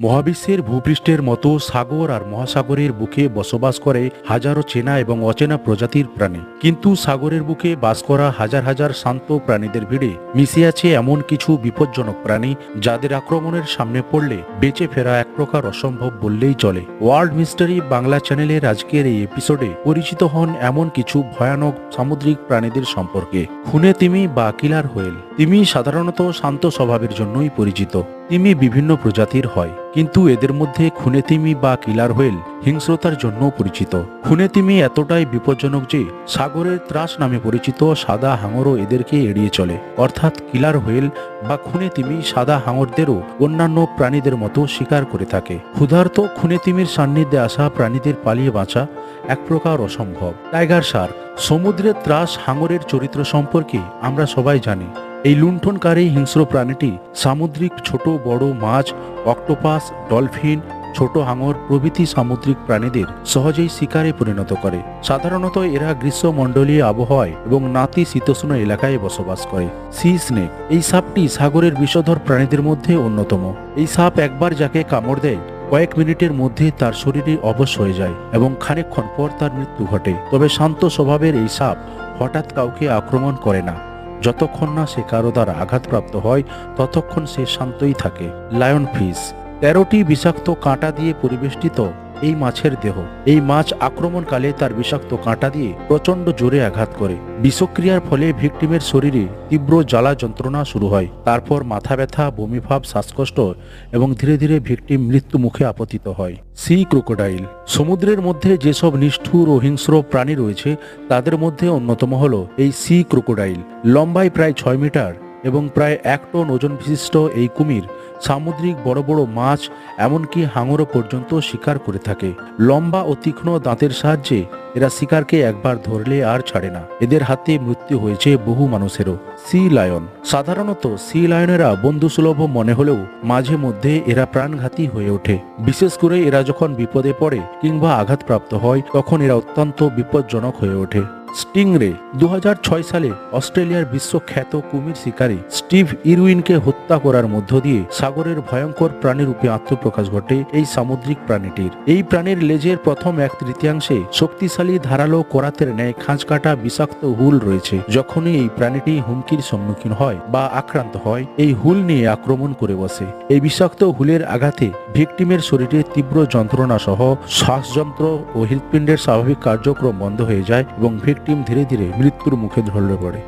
মহাবিশ্বের ভূপৃষ্ঠের মতো সাগর আর মহাসাগরের বুকে বসবাস করে হাজারো চেনা এবং অচেনা প্রজাতির প্রাণী। কিন্তু সাগরের বুকে বাস করা হাজার হাজার শান্ত প্রাণীদের ভিড়ে মিশে আছে এমন কিছু বিপজ্জনক প্রাণী যাদের আক্রমণের সামনে পড়লে বেঁচে ফেরা এক প্রকার অসম্ভব বললেই চলে। ওয়ার্ল্ড মিস্টারি বাংলা চ্যানেলের আজকের এই এপিসোডে পরিচিত হন এমন কিছু ভয়ানক সামুদ্রিক প্রাণীদের সম্পর্কে। খুনে তিমি বা কিলার হোয়েল। তিমি সাধারণত শান্ত স্বভাবের জন্যই পরিচিত। তিমি বিভিন্ন প্রজাতির হয়, কিন্তু এদের মধ্যে খুনে তিমি বা কিলার হোয়েল হিংস্রতার জন্য পরিচিত। খুনে তিমি এতটাই বিপজ্জনক যে সাগরের ত্রাস নামে পরিচিত সাদা হাঙরও এদেরকে এড়িয়ে চলে। অর্থাৎ কিলার হোয়েল বা খুনে তিমি সাদা হাঙরদেরও অন্যান্য প্রাণীদের মতো শিকার করে থাকে। ক্ষুধার্ত খুনে তিমির সান্নিধ্যে আসা প্রাণীদের পালিয়ে বাঁচা এক প্রকার অসম্ভব। টাইগার শার্ক, সমুদ্রের ত্রাস হাঙরের চরিত্র সম্পর্কে আমরা সবাই জানি। এই লুণ্ঠনকারী হিংস্র প্রাণীটি সামুদ্রিক ছোট বড় মাছ, অক্টোপাস, ডলফিন, ছোট হাঙর প্রভৃতি সামুদ্রিক প্রাণীদের সহজেই শিকারে পরিণত করে। সাধারণত এরা গ্রীষ্মমণ্ডলীয় আবহাওয়ায় এবং নাতি শীতোষ্ণ এলাকায় বসবাস করে। সি স্নেক, এই সাপটি সাগরের বিষধর প্রাণীদের মধ্যে অন্যতম। এই সাপ একবার যাকে কামড় দেয় কয়েক মিনিটের মধ্যে তার শরীরে অবশ হয়ে যায় এবং খানিকক্ষণ পর তার মৃত্যু ঘটে। তবে শান্ত স্বভাবের এই সাপ হঠাৎ কাউকে আক্রমণ করে না। যতক্ষণ না সে কারও দ্বারা আঘাতপ্রাপ্ত হয়, ততক্ষণ সে শান্তই থাকে। Lion fish. তেরোটি বিষাক্ত কাঁটা দিয়ে পরিবেষ্টিত এই মাছের দেহ। এই মাছ আক্রমণকালে তার বিষাক্ত কাঁটা দিয়ে প্রচণ্ড জোরে আঘাত করে। বিষক্রিয়ার ফলে ভিকটিমের শরীরে তীব্র জ্বালা যন্ত্রণা শুরু হয়। তারপর মাথা ব্যথা, বমিভাব, শ্বাসকষ্ট এবং ধীরে ধীরে ভিকটিম মৃত্যু মুখে আপতিত হয়। Sea crocodile. সমুদ্রের মধ্যে যেসব নিষ্ঠুর ও হিংস্র প্রাণী রয়েছে, তাদের মধ্যে অন্যতম হল এই সি ক্রোকোডাইল। লম্বায় প্রায় ছয় মিটার এবং প্রায় এক টন ওজন বিশিষ্ট এই কুমির সামুদ্রিক বড় বড় মাছ, এমনকি হাঙরও পর্যন্ত শিকার করে থাকে। লম্বা ও তীক্ষ্ণ দাঁতের সাহায্যে এরা শিকারকে একবার ধরলে আর ছাড়ে না। এদের হাতে মৃত্যু হয়েছে বহু মানুষেরও। Sea lion. সাধারণত সি লায়নেরা বন্ধুসুলভ মনে হলেও মাঝে মধ্যে এরা প্রাণঘাতী হয়ে ওঠে। বিশেষ করে এরা যখন বিপদে পড়ে কিংবা আঘাতপ্রাপ্ত হয়, তখন এরা অত্যন্ত বিপজ্জনক হয়ে ওঠে। স্টিংরে দু সালে অস্ট্রেলিয়ার বিশ্বখ্যাত কুমির শিকারী স্টিভ ইরউইনকে হত্যা করার মধ্য দিয়ে সাগরের ভয়ঙ্কর প্রাণীরূপে আত্মপ্রকাশ ঘটে এই সামুদ্রিক প্রাণীটির। এই প্রাণীর লেজের প্রথম এক তৃতীয়াংশে শক্তিশালী ধারালো করাতের ন্যায় খাঁজ কাটা বিষাক্ত হুল রয়েছে। যখনই এই প্রাণীটি হুমকির সম্মুখীন হয় বা আক্রান্ত হয়, এই হুল নিয়ে আক্রমণ করে বসে। এই বিষাক্ত হুলের আঘাতে ভিকটিমের শরীরে তীব্র যন্ত্রণা সহ শ্বাসযন্ত্র ও হৃৎপিণ্ডের স্বাভাবিক কার্যক্রম বন্ধ হয়ে যায় এবং ভিকটিম ধীরে ধীরে মৃত্যুর মুখে ধরলে পড়ে।